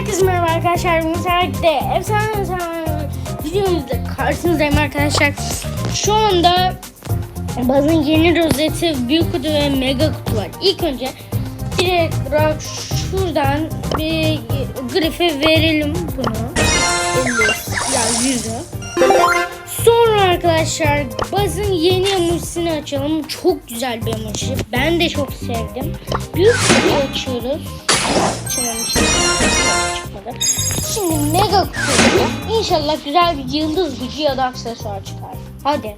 Herkese merhaba arkadaşlar. Bugün de efsane efsane videomuzda karşınızdayım arkadaşlar. Şu anda bazın yeni rozeti büyük kutu ve mega kutu var. İlk önce direkt olarak şuradan bir grife verelim bunu. 50 yani 100'ü. Sonra arkadaşlar Baz'ın yeni emojisini açalım. Çok güzel bir emoji. Ben de çok sevdim. Büyük kutuyu açıyoruz. Çıkmadı. Şimdi mega kutuyu inşallah güzel bir yıldız gücü ya da aksesuar çıkar. Hadi.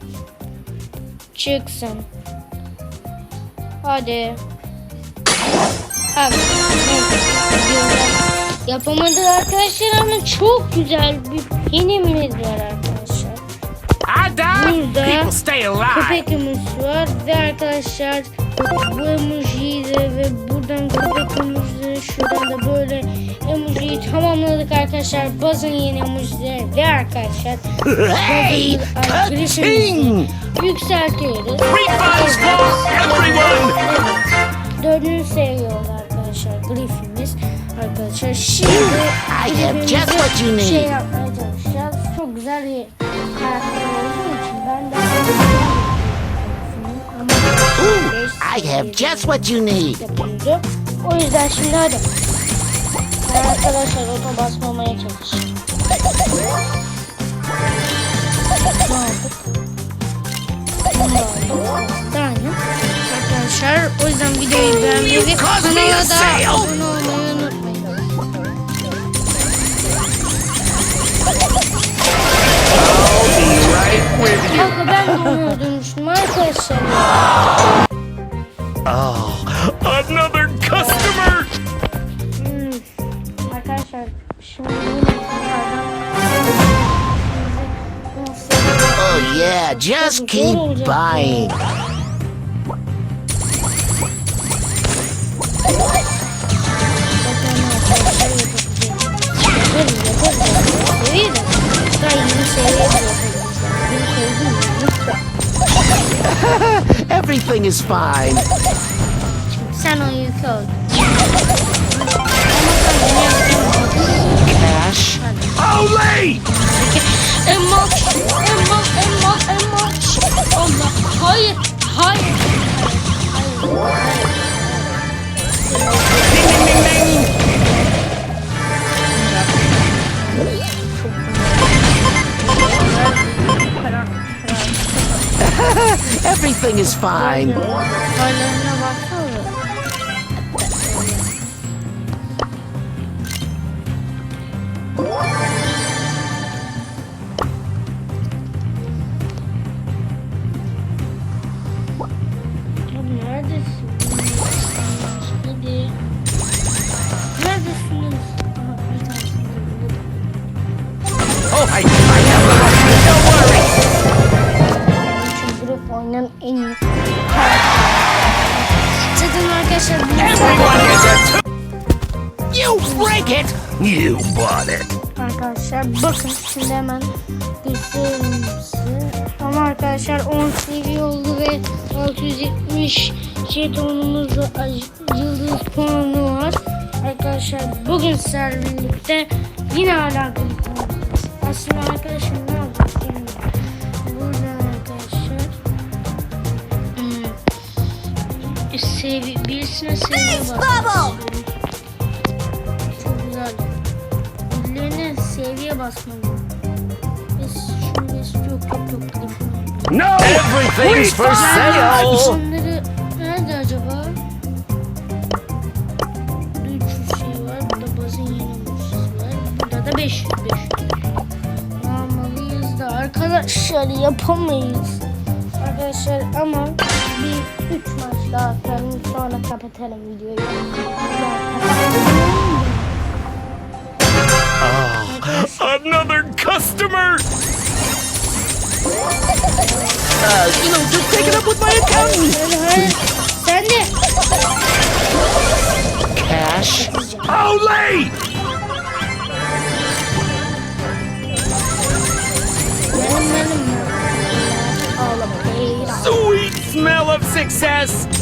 Çıksın. Hadi. Hadi. Yapamadık arkadaşlar ama çok güzel bir yenimiz var arkadaşlar. Ada! Burada People stay alive! köpek emojisi var ve arkadaşlar bu emojiyi de ve buradan köpek emojisi şuradan da böyle emojiyi tamamladık arkadaşlar. Bazın yeni emojileri ve arkadaşlar Hey! Ka-ting! yükseltiyoruz. Free funds for everyone! Dördüncü seviye oldu arkadaşlar Griff'imiz. Arkadaşlar şimdi I have just what you need. şey yapmaya çalışacağız. Çok güzel bir karakter olduğu için ben de ama Ooh, I have just what you need. O yüzden şimdi hadi. Ben arkadaşlar oto basmamaya çalış. Ne. Tane. Arkadaşlar o yüzden videoyu beğenmeyi ve kanala da abone olmayı arkadaşlar. Oh, another customer! Hmm. Arkadaşlar şimdi yine tekrardan nasıl Oh yeah, just keep buying. Everything is fine. Sound on your code. Everything is fine. Arkadaşlar two. You break it. You bought it. Arkadaşlar bakın şimdi hemen göstereyim size. Ama arkadaşlar 10 seviye oldu ve 670 jetonumuz ve ac- yıldız puanı var. Arkadaşlar bugün sizlerle birlikte yine oynayacağız. Aslında arkadaşlar birisine seviye basıyoruz. Çok güzel. Birilerine seviye basmalıyım. Biz şunu biz yok yok yok. No. Everything's for sale. Şunları nerede acaba? Burada 300 şey var. Burada bazın yeni var. Burada da 500 500. Ne yapmalıyız da arkadaşlar yapamayız. Arkadaşlar ama 3 maç daha atalım sonra kapatalım videoyu. Another customer. Uh, you know, just take it up with my accountant. Hayır, Sen de. Cash. Olay! Benim benim. Ağlama. Hayır. Sweet smell of success.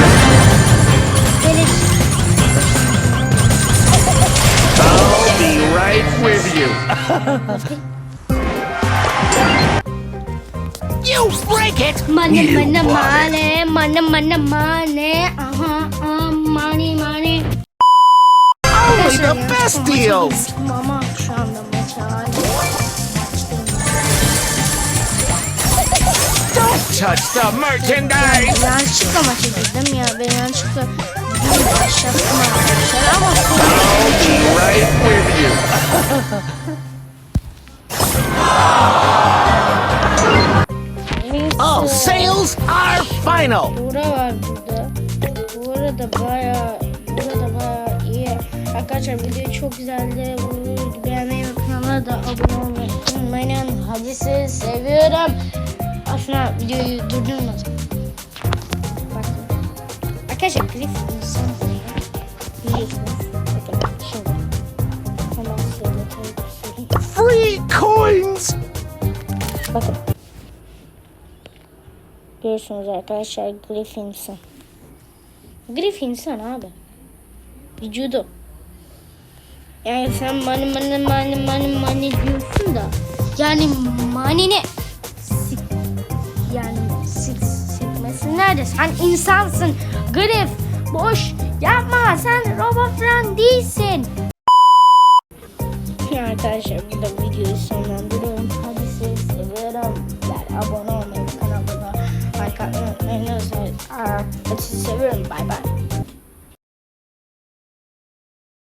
you. break it, Money, you money, want money, money, money, money. Aha, aha, money, money. Only the best deals. geçtim Ama şu maça. Don't touch the merchandise. Yanlışlıkla maça girdim ya. Ben yanlışlıkla videoyu başlattım arkadaşlar. Ama I'll be right with you. All sales are final. Buğra var burada. Bu arada baya, burada baya iyi. Arkadaşlar video çok güzeldi. Bunu beğenmeyi ve kanala da abone olmayı unutmayın. Hadi sizi seviyorum. Aslında videoyu durdurmadım. Bakın. Arkadaşlar Griffin'sin. Biliyorsunuz. Coins. Bakın. Görüyorsunuz arkadaşlar Griffinson. Griffinson abi. Vücudu. Yani sen money money money money money diyorsun da yani money'ni sik yani sik sikmesi nerede? Sen insansın. Grif. Boş yapma. Sen robot falan değilsin. Arkadaşlar burada videoyu sonlandırıyorum. Hadi sizi seviyorum. Yani abone olmayı, kanalıma like atmayı unutmayın. Hadi sizi seviyorum. Bay bay.